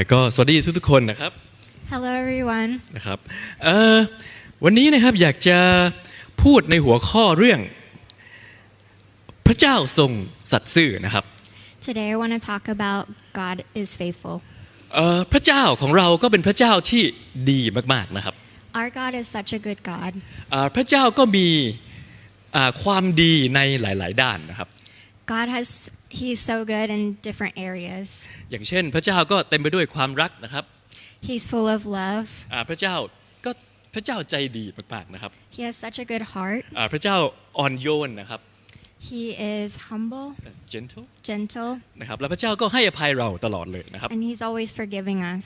เอ่อก็สวัสดีทุกๆคนนะครับ Hello, everyone. นะครับเอ่อวันนี้นะครับอยากจะพูดในหัวข้อเรื่อง พระเจ้าทรงสัตย์ซื่อนะครับ Today, I want to talk about God is faithful. เอ่อพระเจ้าของเราก็เป็นพระเจ้าที่ดีมากๆนะครับ Our God is such a good God. อ่าพระเจ้าก็มีอ่าความดีในหลาย ๆ ด้านนะครับ God has, He's so good in different areas. อย่างเช่น พระเจ้าก็เต็มไปด้วยความรักนะครับ He's full of love. อ่าพระเจ้าก็พระเจ้าใจดีมากๆนะครับ He has such a good heart. อ่าพระเจ้าอ่อนโยนนะครับ He is humble, gentle gentle, นะครับแล้วพระเจ้าก็ให้อภัยเราตลอดเลยนะครับ and He's always forgiving us.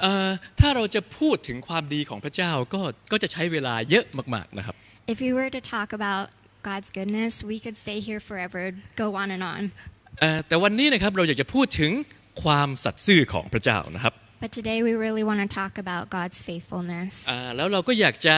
เอ่อถ้าเราจะพูดถึงความดีของพระเจ้าก็ก็จะใช้เวลาเยอะมากๆนะครับ If we were to talk about God's goodness, we could stay here forever, go on and on. เอ่อแต่วันนี้นะครับเราอยากจะพูดถึงความสัตย์ซื่อของพระเจ้านะครับ But today, we really want to talk about God's faithfulness. อ่าแล้วเราก็อยากจะ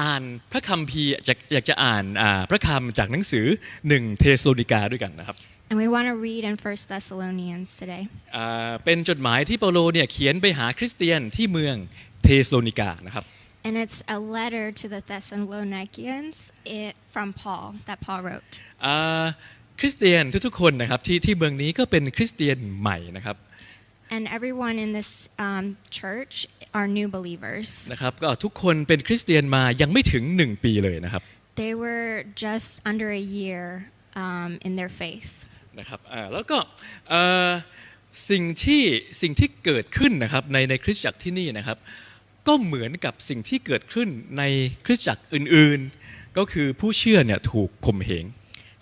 อ่านพระคัมภีร์อยากอยากจะอ่านอ่าพระคำจากหนังสือหนึ่งเทสโลนิกาด้วยกันนะครับ And we want to read in 1 Thessalonians today. อ่าเป็นจดหมายที่เปาโลเนี่ยเขียนไปหาคริสเตียนที่เมืองเทสโลนิกานะครับ And it's a letter to the Thessalonians it, from Paul that Paul wrote. อ่าคริสเตียนทุกๆคนนะครับที่ที่เมืองนี้ก็เป็นคริสเตียนใหม่นะครับ And everyone in this um, church are new believers. นะครับก็ทุกคนเป็นคริสเตียนมายังไม่ถึงหนึ่งปีเลยนะครับ They were just under a year um, in their faith. นะครับอ่าแล้วก็เอ่อสิ่งที่สิ่งที่เกิดขึ้นนะครับในในคริสตจักรที่นี่นะครับ ก็เหมือนกับสิ่งที่เกิดขึ้นในคริสตจักรอื่นๆ ก็คือผู้เชื่อเนี่ยถูกข่มเหง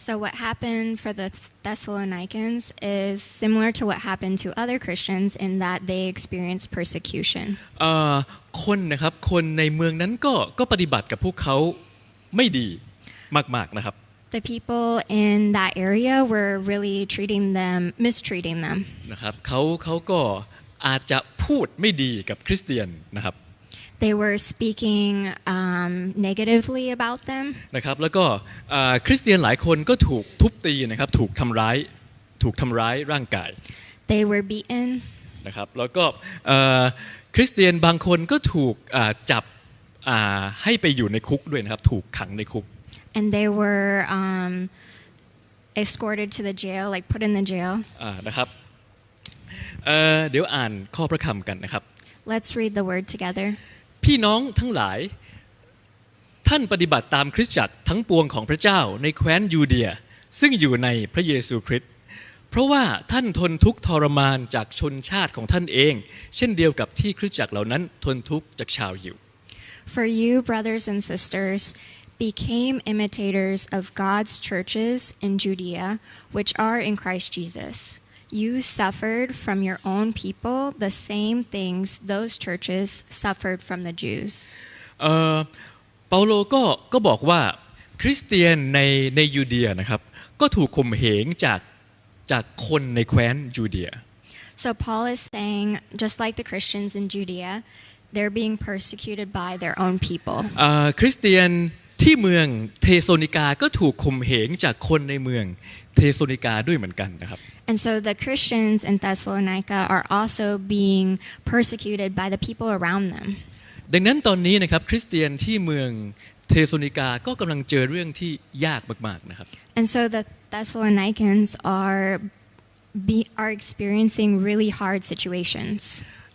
So, what happened for the Thessalonians is similar to what happened to other Christians in that they experienced persecution. เอ่อคนนะครับคนในเมืองนั้นก็ก็ปฏิบัติกับพวกเขาไม่ดีมากๆนะครับ The people in that area were really treating them, mistreating them. นะครับเขาเขาก็อาจจะพูดไม่ดีกับคริสเตียนนะครับ They were speaking um, negatively about them. นะครับแล้วก็เอ่อคริสเตียนหลายคนก็ถูกทุบตีนะครับถูกทำร้ายถูกทำร้ายร่างกาย They were beaten. นะครับแล้วก็เอ่อคริสเตียนบางคนก็ถูกอ่าจับอ่าให้ไปอยู่ในคุกด้วยนะครับถูกขังในคุก and they were um, escorted to the jail, like put in the jail. อ่านะครับเอ่อเดี๋ยวอ่านข้อพระคำกันนะครับ Let's read the word together. พี่น้องทั้งหลาย ท่านปฏิบัติตามคริสตจักรทั้งปวงของพระเจ้าในแคว้นยูเดีย ซึ่งอยู่ในพระเยซูคริสต์เพราะว่าท่านทนทุกข์ทรมานจากชนชาติของท่านเอง เช่นเดียวกับที่คริสตจักรเหล่านั้นทนทุกข์จากชาวยิว For you, brothers and sisters, became imitators of God's churches in Judea, which are in Christ Jesus. You suffered from your own people the same things those churches suffered from the Jews. เอ่อเปาโลก็ก็บอกว่าคริสเตียนในในยูเดียนะครับก็ถูกข่มเหงจากจากคนในแคว้นยูเดีย So Paul is saying, just like the Christians in Judea, they're being persecuted by their own people. เอ่อคริสเตียน ที่เมืองเทโซนิกาก็ถูกข่มเหงจากคนในเมืองเทโซนิกาด้วยเหมือนกันนะครับ And so the Christians in Thessalonica are also being persecuted by the people around them. ดังนั้นตอนนี้นะครับคริสเตียนที่เมืองเทโซนิกาก็กำลังเจอเรื่องที่ยากมากๆนะครับ And so the Thessalonians are be, are experiencing really hard situations.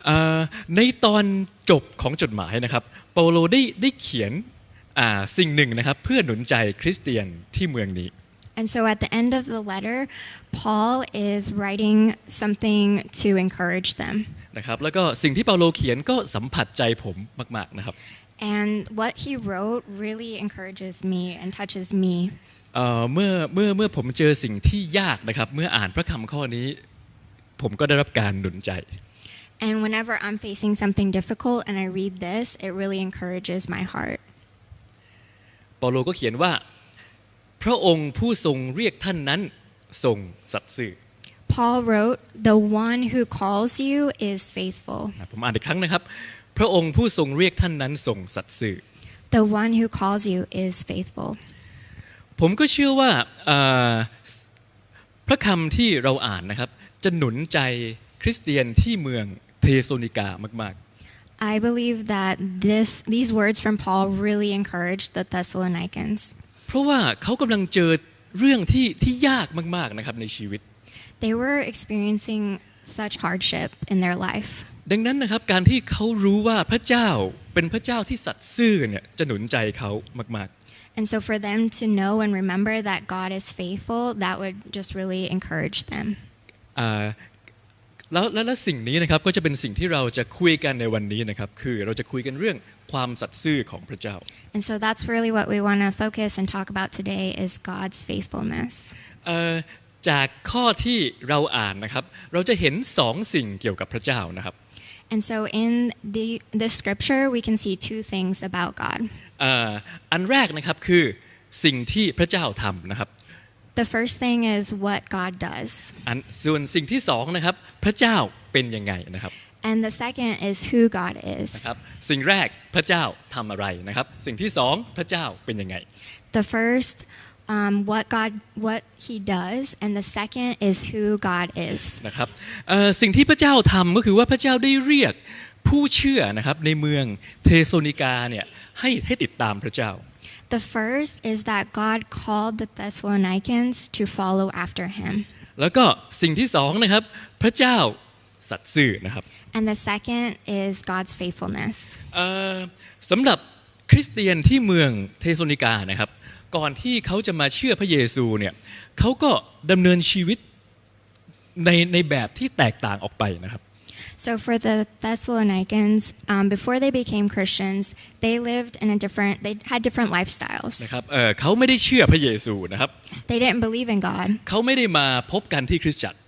เอ่อในตอนจบของจดหมายนะครับเปาโลได้ได้เขียนอ่า สิ่งหนึ่งนะครับเพื่อหนุนใจคริสเตียนที่เมืองนี้ And so at the end of the letter, Paul is writing something to encourage them. นะครับแล้วก็สิ่งที่เปาโลเขียนก็สัมผัสใจผมมากๆนะครับ And what he wrote really encourages me and touches me. เอ่อเมื่อเมื่อเมื่อผมเจอสิ่งที่ยากนะครับเมื่ออ่านพระคำข้อนี้ ผมก็ได้รับการหนุนใจ And whenever I'm facing something difficult and I read this, it really encourages my heart. เปาโลก็เขียนว่า พระองค์ผู้ทรงเรียกท่านนั้นทรงสัตย์ซื่อ Paul wrote, The one who calls you is faithful. นะผมอ่านอีกครั้งนะครับ พระองค์ผู้ทรงเรียกท่านนั้นทรงสัตย์ซื่อ The one who calls you is faithful. ผมก็เชื่อว่าเอ่อพระคำที่เราอ่านนะครับ จะหนุนใจคริสเตียนที่เมืองเทสโลนิกามาก I believe that this these words from Paul really encouraged the Thessalonians. ๆ เพราะว่าเขากำลังเจอเรื่องที่ที่ยากมากๆนะครับในชีวิต They were experiencing such hardship in their life. ดังนั้นนะครับการที่เขารู้ว่าพระเจ้าเป็นพระเจ้าที่สัตย์ซื่อเนี่ยจะหนุนใจเขามาก And so for them to know and remember that God is faithful, that would just really encourage them. ๆอ่าแล้วแล้วแล้วสิ่งนี้นะครับก็จะเป็นสิ่งที่เราจะคุยกันในวันนี้นะครับคือเราจะคุยกันเรื่องความสัตย์ซื่อของพระเจ้า And so that's really what we want to focus and talk about today is God's faithfulness. เอ่อจากข้อที่เราอ่านนะครับเราจะเห็นสองสิ่งเกี่ยวกับพระเจ้านะครับ And so in the this scripture we can see two things about God. เอ่ออันแรกนะครับคือสิ่งที่พระเจ้าทำนะครับ The first thing is what God does. อันส่วนสิ่งที่สองนะครับพระเจ้าเป็นยังไงนะครับ And the second is who God นะ is. ครับสิ่งแรกพระเจ้าทำอะไรนะครับสิ่งที่สองพระเจ้าเป็นยังไง The first um, what God what he does and the second is who God is. นะครับเอ่อสิ่งที่พระเจ้าทำก็คือว่าพระเจ้าได้เรียกผู้เชื่อนะครับในเมืองเทโซนิกาเนี่ยให้ให้ติดตามพระเจ้า The first is that God called the Thessalonians to follow after him. แล้วก็สิ่งที่สองนะครับ พระเจ้าสัตย์ซื่อนะครับ And the second is God's faithfulness. เอ่อสำหรับคริสเตียนที่เมืองเทโซนิกานะครับ ก่อนที่เขาจะมาเชื่อพระเยซูเนี่ยเขาก็ดำเนินชีวิตในในแบบที่แตกต่างออกไปนะครับ So for the Thessalonians, um, before they became Christians, they lived in a different. They had different lifestyles. นะครับเอ่อเขาไม่ได้ชื่อพระเยซูนะครับ They didn't believe in God. เขาไม่ได้มาพบกันที่คริสตจักร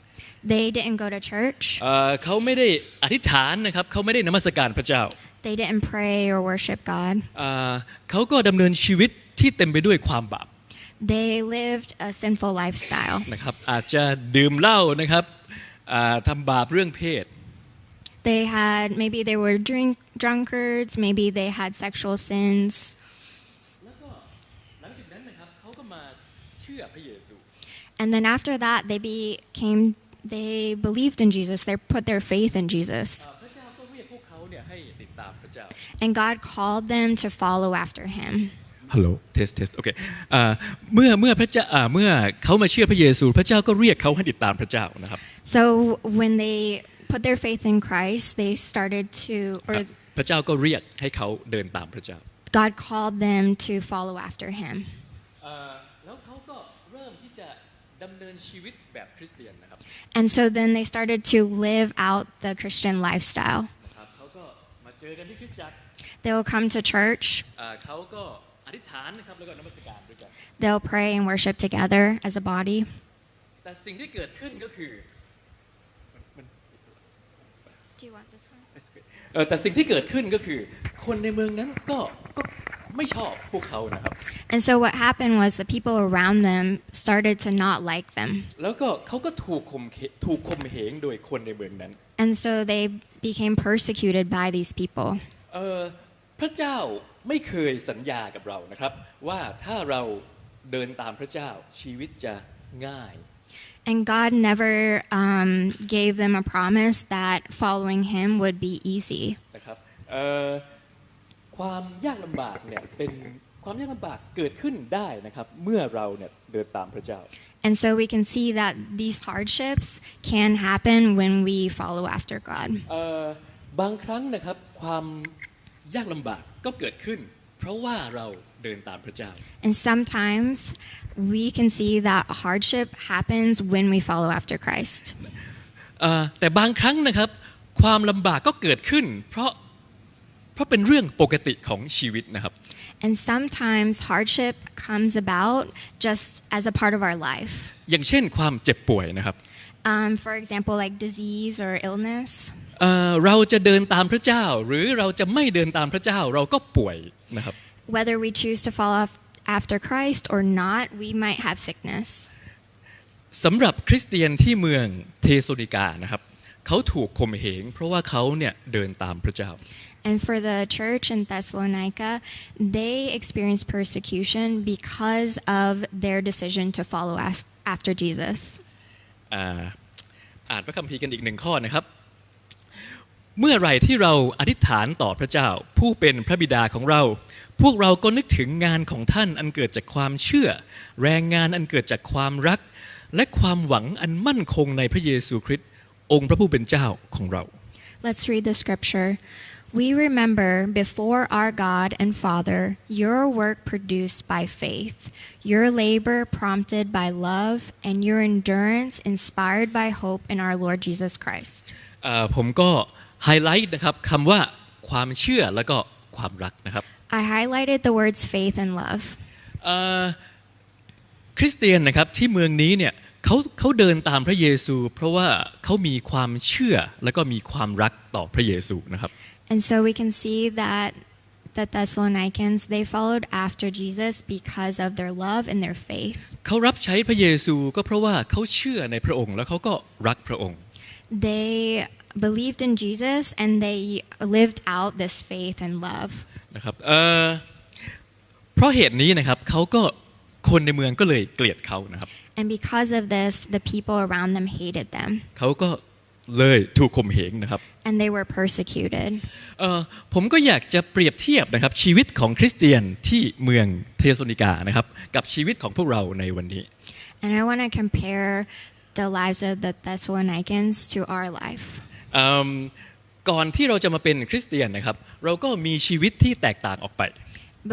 They didn't go to church. เอ่อเขาไม่ได้อธิษฐานนะครับเขาไม่ได้นมัสการพระเจ้า They didn't pray or worship God. เอ่อเขาก็ดำเนินชีวิตที่เต็มไปด้วยความบาป They lived a sinful lifestyle. นะครับอาจจะดื่มเหล้านะครับอ่าทำบาปเรื่องเพศ They had maybe they were drink drunkards. Maybe they had sexual sins. แล้วก็หลังจากนั้นนะครับเขาก็มาเชื่อพระเยซู And then after that, they became, they believed in Jesus. They put their faith in Jesus. อ่าพระเจ้าก็เรียกพวกเขาเนี่ยให้ติดตามพระเจ้า And God called them to follow after him. ฮัลโหลเทสเทสโอเคอ่าเมื่อเมื่อพระเจ้าอ่าเมื่อเขามาเชื่อพระเยซู พระเจ้าก็เรียกเขาให้ติดตามพระเจ้านะครับ So when they put their faith in Christ, they started to, ครั or บพระเจ้าก็เรียกให้เขาเดินตามพระเจ้า God called them to follow after him. อ่าแล้วเขาก็เริ่มที่จะดำเนินชีวิตแบบคริสเตียนนะครับ And so then they started to live out the Christian lifestyle. นะครับเขาก็มาเจอกันที่คริสตจักร They will come to church, อ่าเขาก็อธิษฐานนะครับแล้วก็นมัสการด้วยกัน they'll pray and worship together as a body. แต่สิ่งที่เกิดขึ้นก็คือ แต่สิ่งที่เกิดขึ้นก็คือคนในเมืองนั้นก็ก็ไม่ชอบพวกเขานะครับ And so what happened was the people around them started to not like them. แล้วก็เขาก็ถูกข่มเหถูกข่มเหงโดยคนในเมืองนั้น And so they became persecuted by these people. เอ่อพระเจ้าไม่เคยสัญญากับเรานะครับ ว่าถ้าเราเดินตามพระเจ้าชีวิตจะง่าย And God never um, gave them a promise that following Him would be easy. นะครับเอ่อความยากลำบากเนี่ยเป็นความยากลำบากเกิดขึ้นได้นะครับ เมื่อเราเนี่ยเดินตามพระเจ้า And so we can see that these hardships can happen when we follow after God. เอ่อบางครั้งนะครับความยากลำบากก็เกิดขึ้น เพราะว่าเราเดินตามพระเจ้า And sometimes we can see that hardship happens when we follow after Christ. เอ่อแต่บางครั้งนะครับความลำบากก็เกิดขึ้น เพราะเพราะเป็นเรื่องปกติของชีวิตนะครับ And sometimes hardship comes about just as a part of our life. อย่างเช่นความเจ็บป่วยนะครับ Um, for example, like disease or illness. เอ่อเราจะเดินตามพระเจ้า หรือเราจะไม่เดินตามพระเจ้าเราก็ป่วย นะครับ Whether we choose to follow af- after Christ or not, we might have sickness. สำหรับคริสเตียนที่เมืองเทโซนิกานะครับเขาถูกข่มเหงเพราะว่าเขาเนี่ยเดินตามพระเจ้า And for the church in Thessalonica, they experienced persecution because of their decision to follow as- after Jesus. อ่าอ่านพระคัมภีร์กันอีกหนึ่งข้อนะครับ เมื่อไหร่ที่เราอธิษฐานต่อพระเจ้า ผู้เป็นพระบิดาของเรา พวกเราก็นึกถึงงานของท่านอันเกิดจากความเชื่อ แรงงานอันเกิดจากความรัก และความหวังอันมั่นคงในพระเยซูคริสต์องค์พระผู้เป็นเจ้าของเรา Let's read the scripture. We remember before our God and Father your work produced by faith, your labor prompted by love, and your endurance inspired by hope in our Lord Jesus Christ. เอ่อผมก็ ไฮไลท์นะครับคำว่าความเชื่อแล้วก็ความรักนะครับ I highlighted the words faith and love. เอ่อคริสเตียนนะครับที่เมืองนี้เนี่ยเขาเขาเดินตามพระเยซู เพราะว่าเขามีความเชื่อแล้วก็มีความรักต่อพระเยซูนะครับ And so we can see that the Thessalonians they followed after Jesus because of their love and their faith. เขารับใช้พระเยซูก็เพราะว่าเขาเชื่อในพระองค์ แล้วเขาก็รักพระองค์ They believed in Jesus and they lived out this faith and love. นะครับเอ่อเพราะเหตุนี้นะครับเขาก็คนในเมืองก็เลยเกลียดเขานะครับ And because of this, the people around them hated them เขาก็เลยถูกข่มเหงนะครับ and they were persecuted. เอ่อผมก็อยากจะเปรียบเทียบนะครับชีวิตของคริสเตียนที่เมืองเทสโลนิกานะครับกับชีวิตของพวกเราในวันนี้ And I want to compare the lives of the Thessalonians to our life. เอิ่มก่อนที่เราจะมาเป็นคริสเตียนนะครับ เราก็มีชีวิตที่แตกต่างออกไป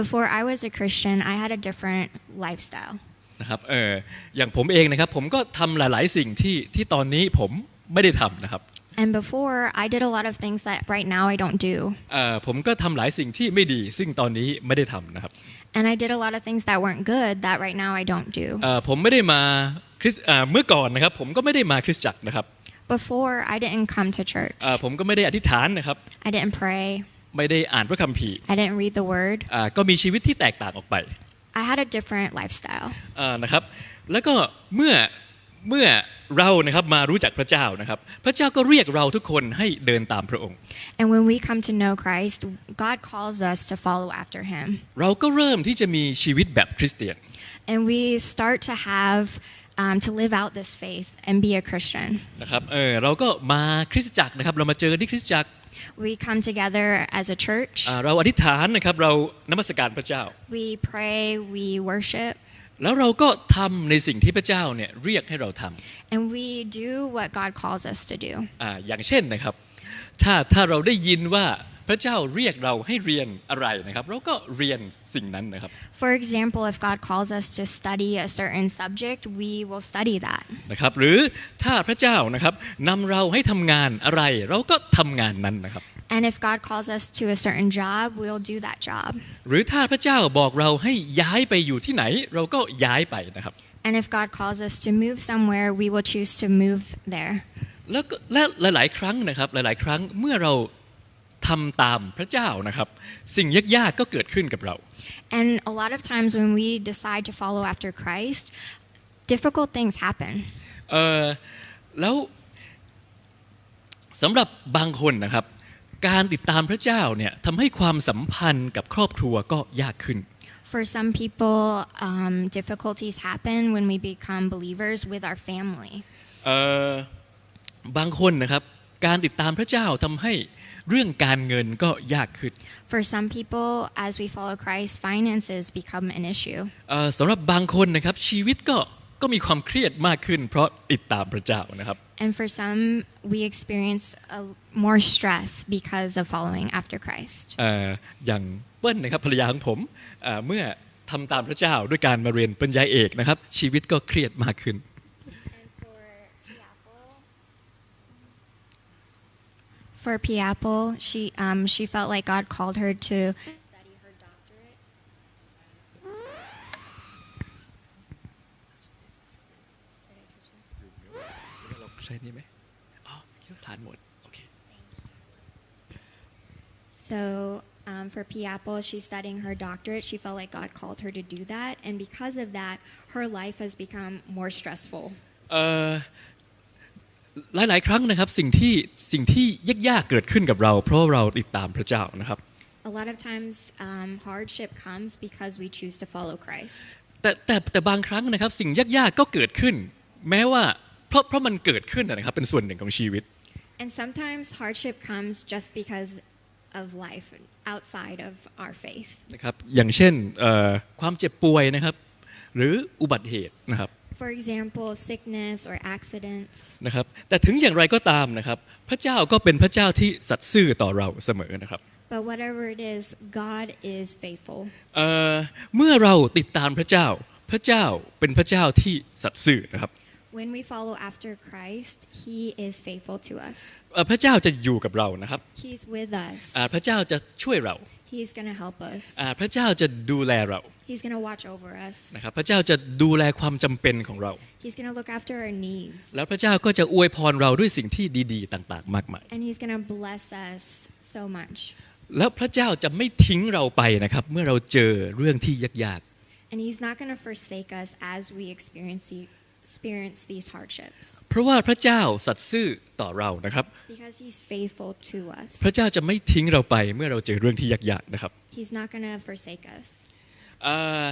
Before I was a Christian, I had a different lifestyle. นะครับเอออย่างผมเองนะครับผมก็ทำหลาย ๆ สิ่งที่ที่ตอนนี้ผมไม่ได้ทำนะครับ And before, I did a lot of things that right now I don't do. เอ่อผมก็ทำหลายสิ่งที่ไม่ดี ซึ่งตอนนี้ไม่ได้ทำนะครับ And I did a lot of things that weren't good that right now I don't do. เอ่อผมไม่ได้มาคริสเอ่อเมื่อก่อนนะครับผมก็ไม่ได้มาคริสตจักรนะครับ Before, I didn't come to church. เอ่อผมก็ไม่ได้อธิษฐานนะครับ I didn't pray. ไม่ได้อ่านพระคัมภีร์ I didn't read the word. อ่าก็มีชีวิตที่แตกต่างออกไป I had a different lifestyle. อ่านะครับแล้วก็เมื่อเมื่อเรานะครับมารู้จักพระเจ้านะครับ พระเจ้าก็เรียกเราทุกคนให้เดินตามพระองค์ And when we come to know Christ, God calls us to follow after him. เราก็เริ่มที่จะมีชีวิตแบบคริสเตียน And we start to have, um, to live out this faith and be a Christian. นะครับเออเราก็มาคริสตจักรนะครับเรามาเจอกันที่คริสตจักร We come together as a church. อ่าเราอธิษฐานนะครับเรานมัสการพระเจ้า We pray, we worship, แล้วเราก็ทำในสิ่งที่พระเจ้าเนี่ยเรียกให้เราทำ and we do what God calls us to do. อ่าอย่างเช่นนะครับ ถ้าถ้าเราได้ยินว่า พระเจ้าเรียกเราให้เรียนอะไรนะครับเราก็เรียนสิ่งนั้นนะครับ For example, if God calls us to study a certain subject, we will study that. นะครับหรือถ้าพระเจ้านะครับนำเราให้ทำงานอะไร เราก็ทำงานนั้นนะครับ And if God calls us to a certain job, we'll do that job. หรือถ้าพระเจ้าบอกเราให้ย้ายไปอยู่ที่ไหน เราก็ย้ายไปนะครับ And if God calls us to move somewhere, we will choose to move there. แล้วก็และหลาย ๆ ครั้งนะครับหลาย ๆ ครั้งเมื่อเรา ทำตามพระเจ้านะครับ สิ่งยากๆก็เกิดขึ้นกับเรา And a lot of times when we decide to follow after Christ, difficult things happen. เออแล้วสำหรับบางคนนะครับ การติดตามพระเจ้าเนี่ยทำให้ความสัมพันธ์กับครอบครัวก็ยากขึ้น For some people, um, difficulties happen when we become believers with our family. เอ่อบางคนนะครับ การติดตามพระเจ้าทำให้ เรื่องการเงินก็ยากขึ้น For some people, as we follow Christ, finances become an issue. เอ่อสำหรับบางคนนะครับชีวิตก็ก็มีความเครียดมากขึ้น เพราะติดตามพระเจ้านะครับ And for some, we experience a, more stress because of following after Christ. เอ่ออย่างเปิ้ลนะครับภรรยาของผมเอ่อเมื่อทำตามพระเจ้าด้วยการมาเรียนปริญญาเอกนะครับชีวิตก็เครียดมากขึ้น For P Apple, she um, she felt like God called her to study her doctorate. เราใช้นี่ไหมอ๋อทานหมดโอเค So um, for P Apple, she's studying her doctorate. She felt like God called her to do that, and because of that, her life has become more stressful. เอ่อ หลาย ๆ ครั้งนะครับสิ่งที่สิ่งที่ยากๆเกิดขึ้นกับเรา เพราะเราติดตามพระเจ้านะครับ A lot of times, um, hardship comes because we choose to follow Christ. แต่แต่แต่บางครั้งนะครับสิ่งยากๆก็เกิดขึ้น แม้ว่าเพราะเพราะมันเกิดขึ้นนะครับเป็นส่วนหนึ่งของชีวิต And sometimes hardship comes just because of life outside of our faith. นะครับอย่างเช่นเอ่อความเจ็บป่วยนะครับ หรืออุบัติเหตุนะครับ For example, sickness or accidents. นะครับแต่ถึงอย่างไรก็ตามนะครับ พระเจ้าก็เป็นพระเจ้าที่สัตย์ซื่อต่อเราเสมอนะครับ But whatever it is, God is faithful. เอ่อเมื่อเราติดตามพระเจ้า พระเจ้าเป็นพระเจ้าที่สัตย์ซื่อนะครับ When we follow after Christ, He is faithful to us. เอ่อพระเจ้าจะอยู่กับเรานะครับ He's with us. อ่าพระเจ้าจะช่วยเรา He's going to help us. อ่าพระเจ้าจะดูแลเรา He's going to watch over us. นะครับพระเจ้าจะดูแลความจำเป็นของเรา He's going to look after our needs. แล้วพระเจ้าก็จะอวยพรเราด้วยสิ่งที่ดีๆ ต่างๆ มากมาย And He's going to bless us so much. แล้วพระเจ้าจะไม่ทิ้งเราไปนะครับเมื่อเราเจอเรื่องที่ยาก And He's not going to forsake us as we experience, the- experience these hardships ๆเพราะว่าพระเจ้าสัตย์ซื่อต่อเรานะครับ because He's faithful to us. พระเจ้าจะไม่ทิ้งเราไปเมื่อเราเจอเรื่องที่ยากๆนะครับ He's not going to forsake us. อ่า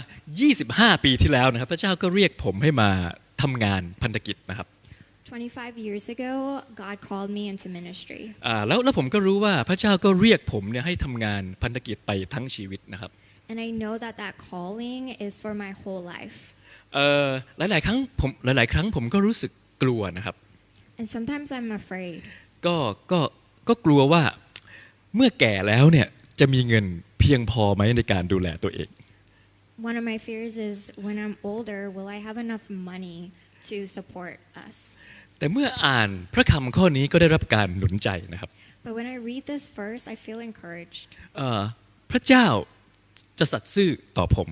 25 ปีที่แล้วนะครับ พระเจ้าก็เรียกผมให้มาทำงานพันธกิจนะครับ25 years ago, God called me into ministry. อ่าแล้วแล้วผมก็รู้ว่าพระเจ้าก็เรียกผมเนี่ยให้ทำงานพันธกิจไปทั้งชีวิตนะครับ And I know that that calling is for my whole life. เอ่อหลายๆครั้งผมหลาย ๆ ครั้งผมก็รู้สึกกลัวนะครับ And sometimes I'm afraid. ก็ก็ก็กลัวว่าเมื่อแก่แล้วเนี่ยจะมีเงินเพียงพอไหมในการดูแลตัวเอง One of my fears is when I'm older, will I have enough money to support us? แต่เมื่ออ่านพระคำข้อนี้ก็ได้รับการหนุนใจนะครับ But when I read this verse, I feel encouraged. เอ่อพระเจ้าจะสัตย์ซื่อต่อผม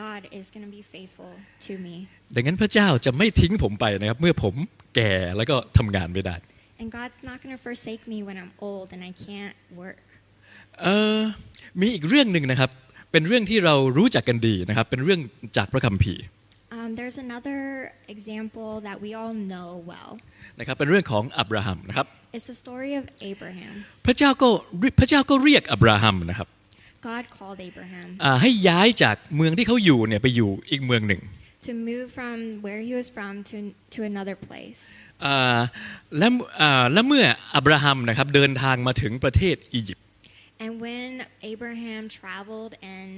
God is going to be faithful to me. ดังนั้นพระเจ้าจะไม่ทิ้งผมไปนะครับ เมื่อผมแก่แล้วก็ทำงานไม่ได้ And God's not going to forsake me when I'm old and I can't work. เอ่อมีอีกเรื่องหนึ่งนะครับ เป็นเรื่องที่เรารู้จักกันดีนะครับ เป็นเรื่องจากพระคัมภีร์ Um, there's another example that we all know well. นะครับ เป็นเรื่องของอับราฮัมนะครับ It's the story of Abraham. พระเจ้าก็พระเจ้าก็เรียกอับราฮัมนะครับ God called Abraham อ่าให้ย้ายจากเมืองที่เขาอยู่เนี่ยไปอยู่อีกเมืองหนึ่ง to move from where he was from to, to another place. อ่าและอ่าและเมื่ออับราฮัมนะครับเดินทางมาถึงประเทศอียิปต์ And when Abraham traveled and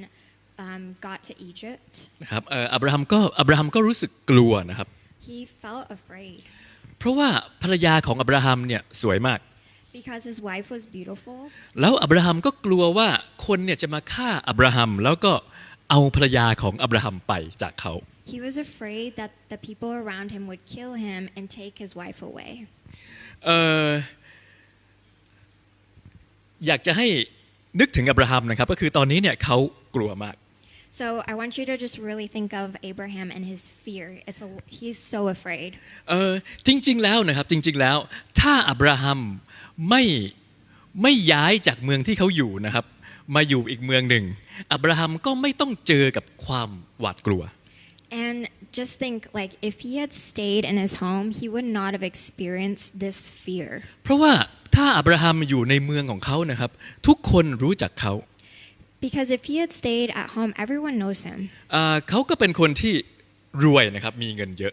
um, got to Egypt, นะครับเอ่ออับราฮัมก็อับราฮัมก็รู้สึกกลัวนะครับ he felt afraid เพราะว่าภรรยาของอับราฮัมเนี่ยสวยมาก because his wife was beautiful. แล้วอับราฮัมก็กลัวว่าคนเนี่ยจะมาฆ่าอับราฮัมแล้วก็เอาภรรยาของอับราฮัมไปจากเขา He was afraid that the people around him would kill him and take his wife away. เอ่ออยากจะให้นึกถึงอับราฮัมนะครับ ก็คือตอนนี้เนี่ยเขากลัวมาก So I want you to just really think of Abraham and his fear. It's a, he's so afraid. เออจริงๆแล้วนะครับจริงๆแล้ว ถ้าอับราฮัม ไม่ไม่ย้ายจากเมืองที่เขาอยู่นะครับ มาอยู่อีกเมืองหนึ่ง อับราฮัมก็ไม่ต้องเจอกับความหวาดกลัว And just think like if he had stayed in his home, he would not have experienced this fear. เพราะว่าถ้าอับราฮัมอยู่ในเมืองของเขานะครับ ทุกคนรู้จักเขา Because if he had stayed at home, everyone knows him. อ่าเขาก็เป็นคนที่รวยนะครับมีเงินเยอะ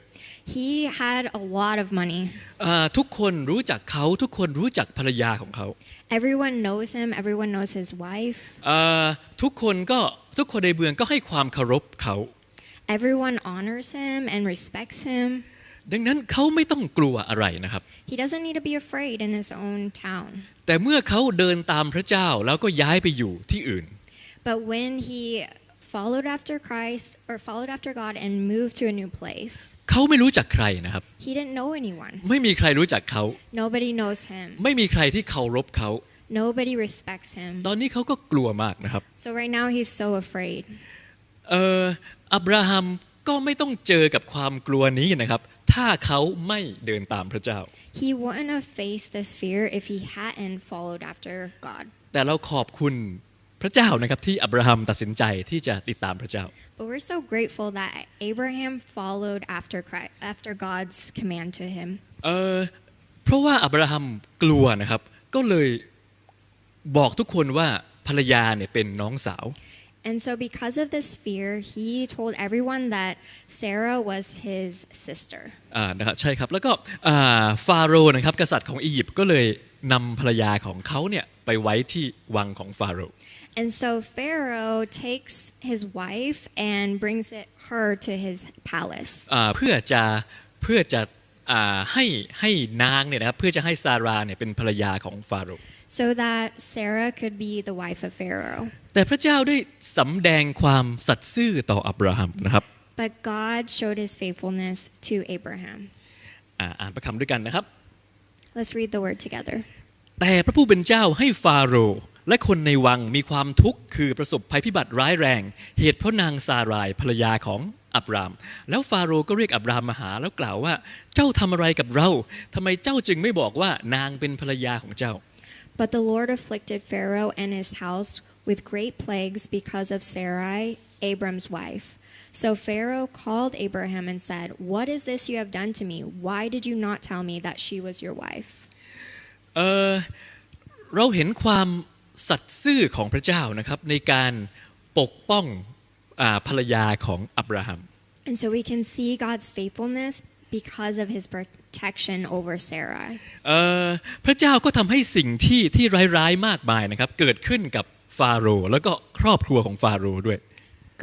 He had a lot of money. อ่าทุกคนรู้จักเขาทุกคนรู้จักภรรยาของเขา Everyone knows him, everyone knows his wife. อ่าทุกคนก็ทุกคนในเมืองก็ให้ความเคารพเขา Everyone honors him and respects him. ดังนั้นเขาไม่ต้องกลัวอะไรนะครับ He doesn't need to be afraid in his own town. แต่เมื่อเขาเดินตามพระเจ้าแล้วก็ย้ายไปอยู่ที่อื่น But when he followed after Christ or followed after God and moved to a new place, เขาไม่รู้จักใครนะครับ he didn't know anyone. ไม่มีใครรู้จักเขา Nobody knows him. ไม่มีใครที่เคารพเขา Nobody respects him. ตอนนี้เขาก็กลัวมากนะครับ So right now he's so afraid. เอ่ออับราฮัมก็ไม่ต้องเจอกับความกลัวนี้นะครับ ถ้าเขาไม่เดินตามพระเจ้า He wouldn't have faced this fear if he hadn't followed after God. แต่เราขอบคุณ พระเจ้านะครับที่อับราฮัมตัดสินใจที่จะติดตามพระเจ้า But we're so grateful that Abraham followed after Christ, after God's command to him. เออเพราะว่าอับราฮัมกลัวนะครับ ก็เลยบอกทุกคนว่าภรรยาเนี่ยเป็นน้องสาว And so, because of this fear, he told everyone that Sarah was his sister. อ่านะครับใช่ครับแล้วก็อ่าฟาโรห์นะครับกษัตริย์ของอียิปต์ก็เลยนำภรรยาของเขาเนี่ยไปไว้ที่วังของฟาโรห์ And so, Pharaoh takes his wife and brings it, her to his palace อ่าเพื่อจะเพื่อจะอ่าให้ให้นางเนี่ยนะครับเพื่อจะให้ซาราเนี่ยเป็นภรรยาของฟาโรห์ so that Sarah could be the wife of Pharaoh. แต่พระเจ้าได้สำแดงความสัตย์ซื่อต่ออับราฮัมนะครับ But God showed his faithfulness to Abraham. อ่าอ่านประคำด้วยกันนะครับ Let's read the word together. แต่พระผู้เป็นเจ้าให้ฟาโรห์ และคนในวังมีความทุกข์คือประสบภัยพิบัติร้ายแรง เหตุเพราะนางซารายภรรยาของอับราม แล้วฟาโรห์ก็เรียกอับรามมาหาแล้วกล่าวว่าเจ้าทำอะไรกับเราทำไมเจ้าจึงไม่บอกว่านางเป็นภรรยาของเจ้า But the Lord afflicted Pharaoh and his house with great plagues because of Sarai, Abram's wife. So Pharaoh called Abraham and said, What is this you have done to me? Why did you not tell me that she was your wife? เออเราเห็นความ สัตย์ซื่อของพระเจ้านะครับในการปกป้องอาภรรยาของอับราฮัม And so we can see God's faithfulness because of his protection over Sarah. เอ่อพระเจ้าก็ทำให้สิ่งที่ที่ร้ายๆมากมายนะครับเกิดขึ้นกับฟาโรห์แล้วก็ครอบครัวของฟาโรห์ด้วย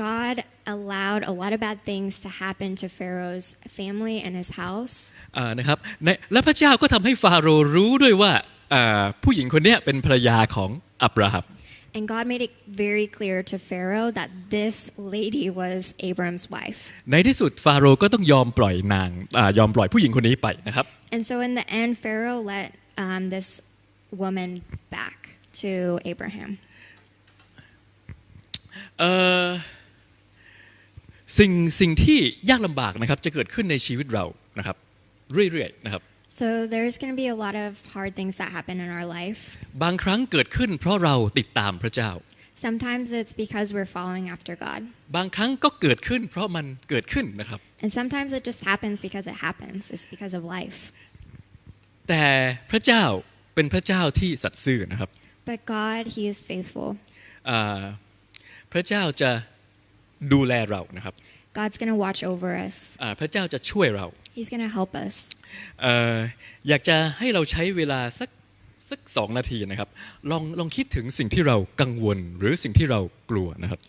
God allowed a lot of bad things to happen to Pharaoh's family and his house. อ่านะครับในและพระเจ้าก็ทำให้ฟาโรห์รู้ด้วยว่าอ่าผู้หญิงคนเนี้ยเป็นภรรยาของ อับราฮัม And God made it very clear to Pharaoh that this lady was Abram's wife. ในที่สุดฟาโรห์ก็ต้องยอมปล่อยนางอายอมปล่อยผู้หญิงคนนี้ไปนะครับ And so in the end, Pharaoh let um, this woman back to Abraham. เอ่อสิ่งสิ่งที่ยากลำบากนะครับจะเกิดขึ้นในชีวิตเรานะครับเรื่อยๆนะครับ So there's going to be a lot of hard things that happen in our life. บางครั้งเกิดขึ้นเพราะเราติดตามพระเจ้า Sometimes it's because we're following after God. บางครั้งก็เกิดขึ้นเพราะมันเกิดขึ้นนะครับ And sometimes it just happens because it happens. It's because of life. แต่พระเจ้าเป็นพระเจ้าที่สัตย์ซื่อนะครับ But God, He is faithful. อ่าพระเจ้าจะดูแลเรานะครับ God's going to watch over us. อ่าพระเจ้าจะช่วยเรา He's going to help us. เอ่ออยากจะให้เราใช้เวลาสักสักสองนาทีนะครับลองลองคิดถึงสิ่งที่เรากังวลหรือสิ่งที่เรากลัวนะครับ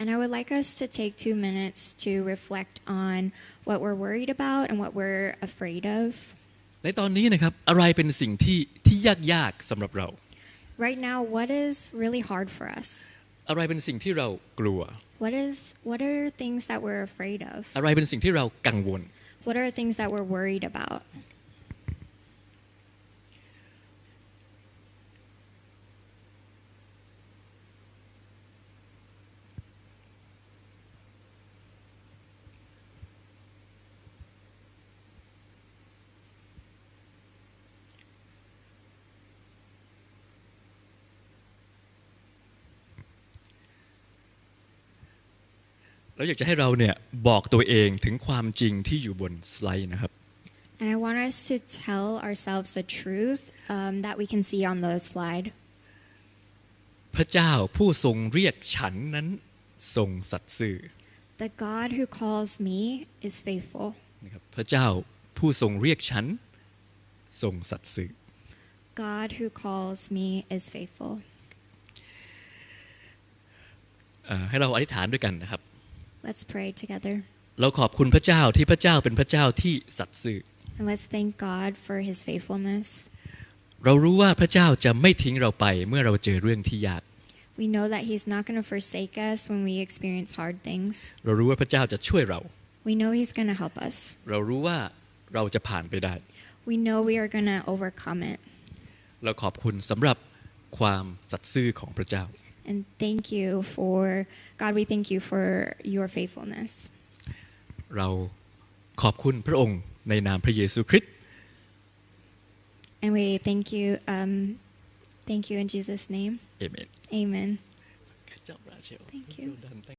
And I would like us to take two minutes to reflect on what we're worried about and what we're afraid of. ในตอนนี้นะครับอะไรเป็นสิ่งที่ที่ยากยากๆสำหรับเรา Right now, what is really hard for us? อะไรเป็นสิ่งที่เรากลัว What is what are things that we're afraid of? อะไรเป็นสิ่งที่เรากังวล What are things that we're worried about? แล้วอยากจะให้เราเนี่ยบอกตัวเองถึงความจริงที่อยู่บนสไลด์นะครับ And I want us to tell ourselves the truth um, that we can see on the slide. พระเจ้าผู้ทรงเรียกฉันนั้นทรงสัตย์ซื่อ The God who calls me is faithful. นะครับพระเจ้าผู้ทรงเรียกฉันทรงสัตย์ซื่อ God who calls me is faithful. เอ่อให้เราอธิษฐานด้วยกันนะครับ Let's pray together. เราขอบคุณพระเจ้าที่พระเจ้าเป็นพระเจ้าที่สัตย์ซื่อ And let's thank God for his faithfulness. เรารู้ว่าพระเจ้าจะไม่ทิ้งเราไปเมื่อเราเจอเรื่องที่ยาก We know that he's not going to forsake us when we experience hard things. เรารู้ว่าพระเจ้าจะช่วยเรา We know he's going to help us. เรารู้ว่าเราจะผ่านไปได้ We know we are going to overcome it. เราขอบคุณสำหรับความสัตย์ซื่อของพระเจ้า And thank you for, God, we thank you for your faithfulness. เราขอบคุณพระองค์ในนามพระเยซูคริสต์ And we thank you, um, thank you in Jesus' name. เอเมน Amen. Good job, Rachel. Thank you. Well done.